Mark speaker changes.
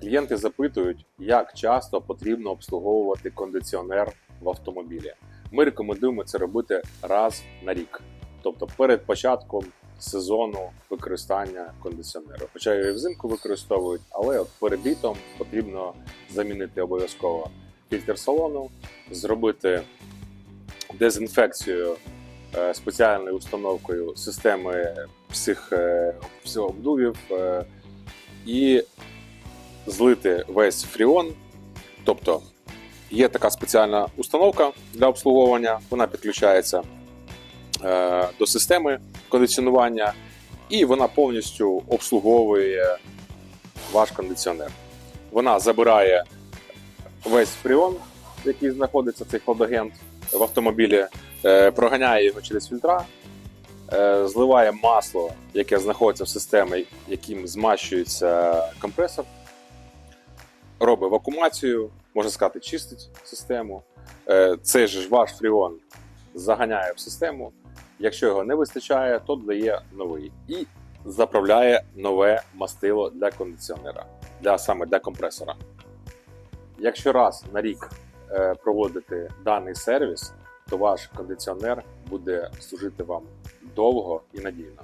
Speaker 1: Клієнти запитують, як часто потрібно обслуговувати кондиціонер в автомобілі. Ми рекомендуємо це робити раз на рік, тобто перед початком сезону використання кондиціонеру. Хоча і взимку використовують, але от перед літом потрібно замінити обов'язково фільтр салону, зробити дезінфекцію е, спеціальною установкою системи всіх, е, обдувів е, і злити весь фріон. Тобто є така спеціальна установка для обслуговування, вона підключається е, до системи кондиціонування, і вона повністю обслуговує ваш кондиціонер. Вона забирає весь фріон, який знаходиться цей хладагент в автомобілі, е, проганяє його через фільтра, е, зливає масло, яке знаходиться в системі, яким змащується компресор, робить вакуумацію, можна сказати, чистить систему. Е, Цей же ж ваш фріон заганяє в систему. Якщо його не вистачає, то додає новий і заправляє нове мастило для кондиціонера, для саме для компресора. Якщо раз на рік е, проводити даний сервіс, то ваш кондиціонер буде служити вам довго і надійно.